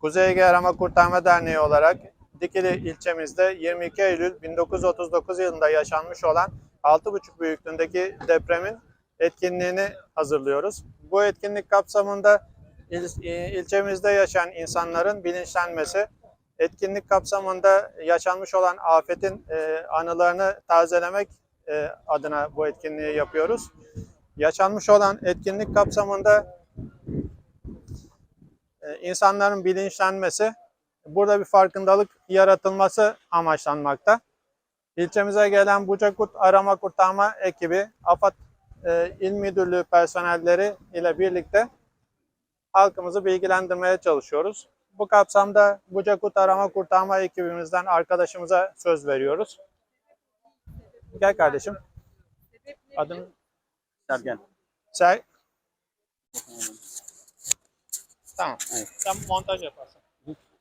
Kuzey Ege Arama Kurtarma Derneği olarak Dikili ilçemizde 22 Eylül 1939 yılında yaşanmış olan 6,5 büyüklüğündeki depremin etkinliğini hazırlıyoruz. Bu etkinlik kapsamında il- e, ilçemizde yaşayan insanların bilinçlenmesi, etkinlik kapsamında yaşanmış olan afetin e, anılarını tazelemek e, adına bu etkinliği yapıyoruz. Yaşanmış olan etkinlik kapsamında insanların bilinçlenmesi, burada bir farkındalık yaratılması amaçlanmakta. İlçemize gelen Bucakurt Arama Kurtarma ekibi, AFAD e, İl Müdürlüğü personelleri ile birlikte halkımızı bilgilendirmeye çalışıyoruz. Bu kapsamda Bucakurt Arama Kurtarma ekibimizden arkadaşımıza söz veriyoruz. Gel kardeşim. Adın Sergen. Ser... Tamam. Evet. Sen montaj yaparsın.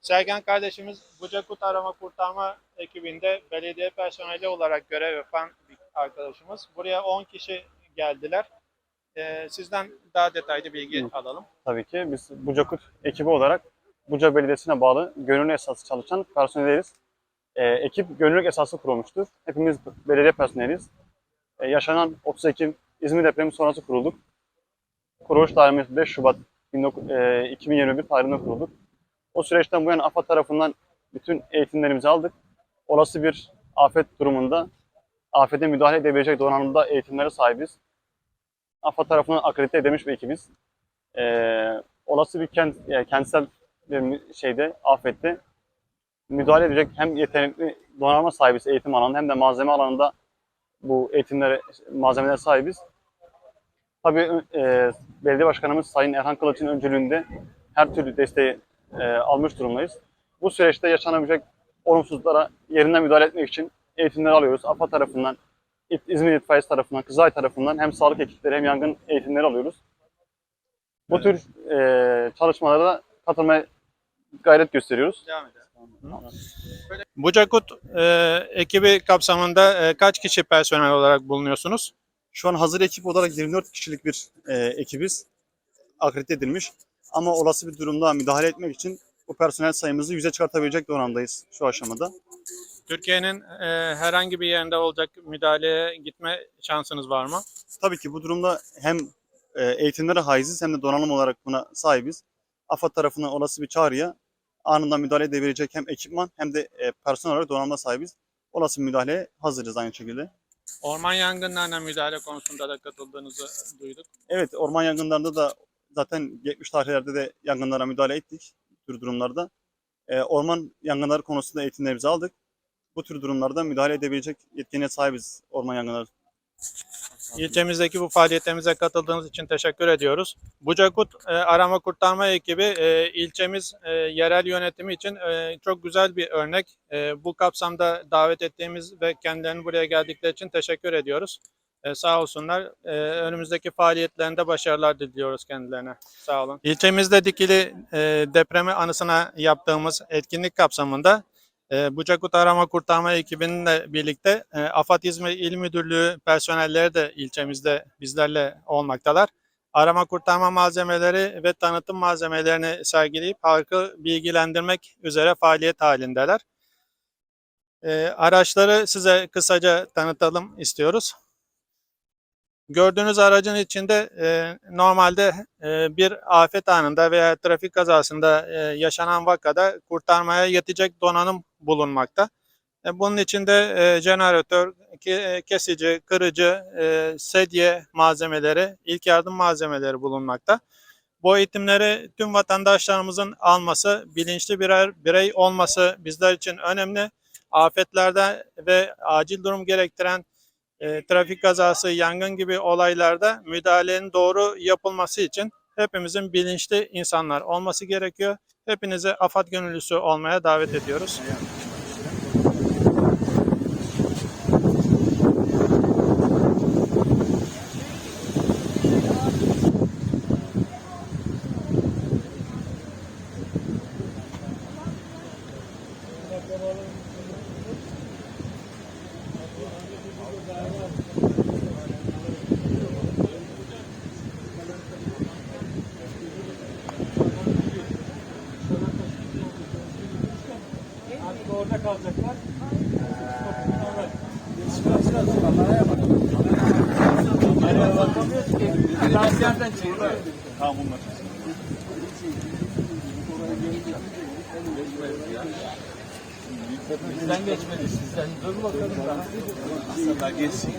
Sergen kardeşimiz Bucakut Arama Kurtarma ekibinde belediye personeli olarak görev yapan bir arkadaşımız. Buraya 10 kişi geldiler. Ee, sizden daha detaylı bilgi Hı. alalım. Tabii ki biz Bucakut ekibi olarak Buca Belediyesi'ne bağlı gönüllü esası çalışan personeliyiz. Ee, ekip gönüllülük esası kurulmuştur. Hepimiz belediye personeliyiz. Ee, yaşanan 30 Ekim İzmir depremi sonrası kurulduk. Kuruluş tarihimiz 5 Şubat 19 2021 tarihinde kurulduk. O süreçten bu yana AFAD tarafından bütün eğitimlerimizi aldık. Olası bir afet durumunda afete müdahale edebilecek donanımda eğitimlere sahibiz. AFAD tarafından akredite edilmiş bir ekibiz. Ee, olası bir kent, yani kentsel bir şeyde, afette müdahale edecek hem yetenekli donanıma sahibiz eğitim alanında hem de malzeme alanında bu eğitimlere, malzemelere sahibiz. Tabii e, belediye başkanımız Sayın Erhan Kılıç'ın öncülüğünde her türlü desteği e, almış durumdayız. Bu süreçte yaşanabilecek olumsuzluklara yerinden müdahale etmek için eğitimler alıyoruz. AFAD tarafından, İzmir İtfaiyesi tarafından, Kızılay tarafından hem sağlık ekipleri hem yangın eğitimleri alıyoruz. Bu tür e, çalışmalara katılmaya gayret gösteriyoruz. Devam edelim. Bucakut e, ekibi kapsamında e, kaç kişi personel olarak bulunuyorsunuz? Şu an hazır ekip olarak 24 kişilik bir e, ekibiz. Akredite edilmiş. Ama olası bir durumda müdahale etmek için bu personel sayımızı yüze çıkartabilecek donanımdayız şu aşamada. Türkiye'nin e, herhangi bir yerinde olacak müdahaleye gitme şansınız var mı? Tabii ki bu durumda hem e, eğitimlere haiziz hem de donanım olarak buna sahibiz. AFAD tarafından olası bir çağrıya anında müdahale edebilecek hem ekipman hem de e, personel olarak donanıma sahibiz. Olası müdahaleye hazırız aynı şekilde. Orman yangınlarına müdahale konusunda da katıldığınızı duyduk. Evet orman yangınlarında da zaten 70 tarihlerde de yangınlara müdahale ettik tür durumlarda. E, orman yangınları konusunda eğitimlerimizi aldık. Bu tür durumlarda müdahale edebilecek yetkinliğe sahibiz orman yangınları. İlçemizdeki bu faaliyetlerimize katıldığınız için teşekkür ediyoruz. Bucakut e, Arama Kurtarma ekibi e, ilçemiz e, yerel yönetimi için e, çok güzel bir örnek. E, bu kapsamda davet ettiğimiz ve kendilerinin buraya geldikleri için teşekkür ediyoruz. E, sağ olsunlar. E, önümüzdeki faaliyetlerinde başarılar diliyoruz kendilerine. Sağ olun. İlçemizde dikili e, depremi anısına yaptığımız etkinlik kapsamında e, Bucakut Arama Kurtarma ekibinle birlikte e, AFAD İzmir İl Müdürlüğü personelleri de ilçemizde bizlerle olmaktalar. Arama kurtarma malzemeleri ve tanıtım malzemelerini sergileyip halkı bilgilendirmek üzere faaliyet halindeler. E, araçları size kısaca tanıtalım istiyoruz. Gördüğünüz aracın içinde e, normalde e, bir afet anında veya trafik kazasında e, yaşanan vakada kurtarmaya yetecek donanım bulunmakta. E, bunun içinde e, jeneratör, ke- kesici, kırıcı, e, sedye malzemeleri, ilk yardım malzemeleri bulunmakta. Bu eğitimleri tüm vatandaşlarımızın alması, bilinçli birer birey olması bizler için önemli. Afetlerde ve acil durum gerektiren e, trafik kazası, yangın gibi olaylarda müdahalenin doğru yapılması için hepimizin bilinçli insanlar olması gerekiyor. Hepinizi AFAD gönüllüsü olmaya davet ediyoruz. Orada kalacaklar. Bizden geçmedi sizden. Dur bakalım daha. İnsanlar geçsin.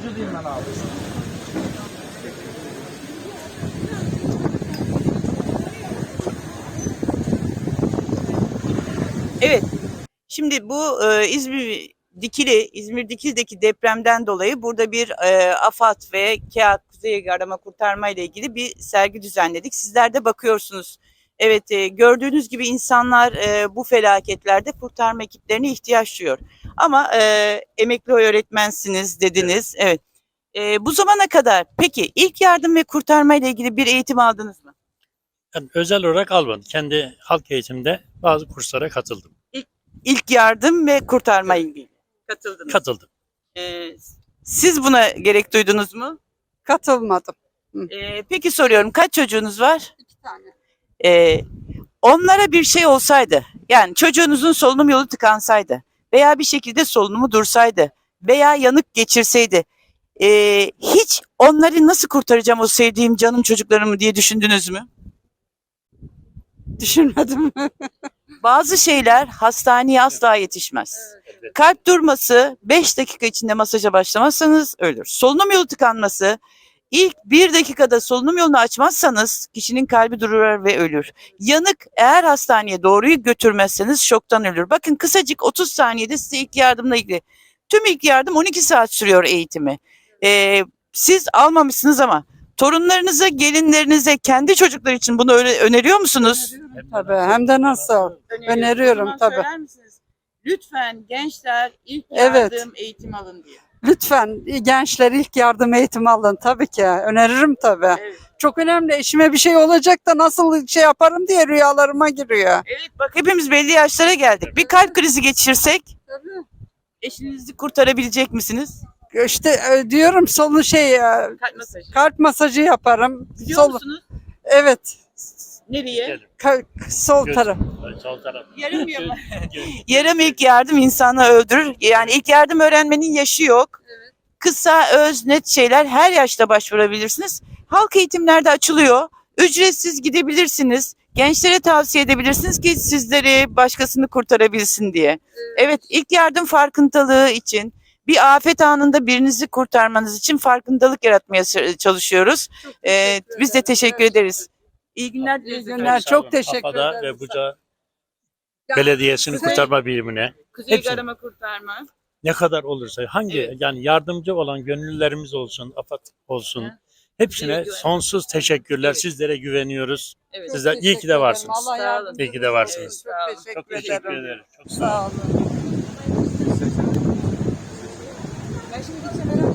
Ucu diyeyim ben abi. Evet. Şimdi bu e, İzmir Dikili, İzmir Dikili'deki depremden dolayı burada bir e, AFAD ve KEAK Kuzey Arama Kurtarma ile ilgili bir sergi düzenledik. Sizler de bakıyorsunuz. Evet, e, gördüğünüz gibi insanlar e, bu felaketlerde kurtarma ekiplerine ihtiyaç duyuyor. Ama e, emekli öğretmensiniz dediniz. Evet. E, bu zamana kadar peki ilk yardım ve kurtarma ile ilgili bir eğitim aldınız mı? Ben özel olarak almadım. Kendi halk eğitimde bazı kurslara katıldım. İlk yardım ve kurtarma ilgili katıldınız. Katıldım. Ee, siz buna gerek duydunuz mu? Katılmadım. Ee, peki soruyorum kaç çocuğunuz var? İki tane. Ee, onlara bir şey olsaydı yani çocuğunuzun solunum yolu tıkansaydı veya bir şekilde solunumu dursaydı veya yanık geçirseydi ee, hiç onları nasıl kurtaracağım o sevdiğim canım çocuklarımı diye düşündünüz mü? Düşünmedim. Bazı şeyler hastaneye asla yetişmez. Kalp durması 5 dakika içinde masaja başlamazsanız ölür. Solunum yolu tıkanması ilk 1 dakikada solunum yolunu açmazsanız kişinin kalbi durur ve ölür. Yanık eğer hastaneye doğruyu götürmezseniz şoktan ölür. Bakın kısacık 30 saniyede size ilk yardımla ilgili. Tüm ilk yardım 12 saat sürüyor eğitimi. Ee, siz almamışsınız ama torunlarınıza, gelinlerinize, kendi çocuklar için bunu öyle öneriyor musunuz? tabii. Hem de nasıl? Öneriyorum, tabii. Söyler misiniz? Lütfen gençler ilk Evet. yardım eğitimi alın diye. Lütfen gençler ilk yardım eğitimi alın tabii ki. Öneririm tabii. Evet. Çok önemli. Eşime bir şey olacak da nasıl şey yaparım diye rüyalarıma giriyor. Evet bak hepimiz belli yaşlara geldik. Bir kalp krizi geçirsek eşinizi kurtarabilecek misiniz? İşte e, diyorum solu şey e, Kalp masajı. kalp masajı yaparım. Biliyor Sol, musunuz? evet. Nereye? Ka- sol Göz- taraf. Sol taraf. Yarım yarım. yarım ilk yardım insanı öldürür. Yani ilk yardım öğrenmenin yaşı yok. Kısa, öz, net şeyler her yaşta başvurabilirsiniz. Halk eğitimlerde açılıyor. Ücretsiz gidebilirsiniz. Gençlere tavsiye edebilirsiniz ki sizleri başkasını kurtarabilsin diye. Evet, ilk yardım farkındalığı için bir afet anında birinizi kurtarmanız için farkındalık yaratmaya çalışıyoruz. Ee, biz de teşekkür ederiz. İyi günler İyi dileriz. günler. Çok teşekkür AFAD'a ederim. ve Buca Ya, Belediyesi'nin Kuzey- kurtarma birimine Kuzey Hepsi. Arama Kurtarma. ne kadar olursa hangi Evet. yani yardımcı olan gönüllülerimiz olsun, AFAD olsun. Hı. Hepsine Güven- sonsuz teşekkürler. Evet. Sizlere güveniyoruz. Evet. Sizler iyi ki de varsınız. Allah yardımcınız. İyi ki de varsınız. olsun. Çok teşekkür, Çok teşekkür ederim. ederim. Çok sağ olun. Sağ olun. 来兄弟坐下来来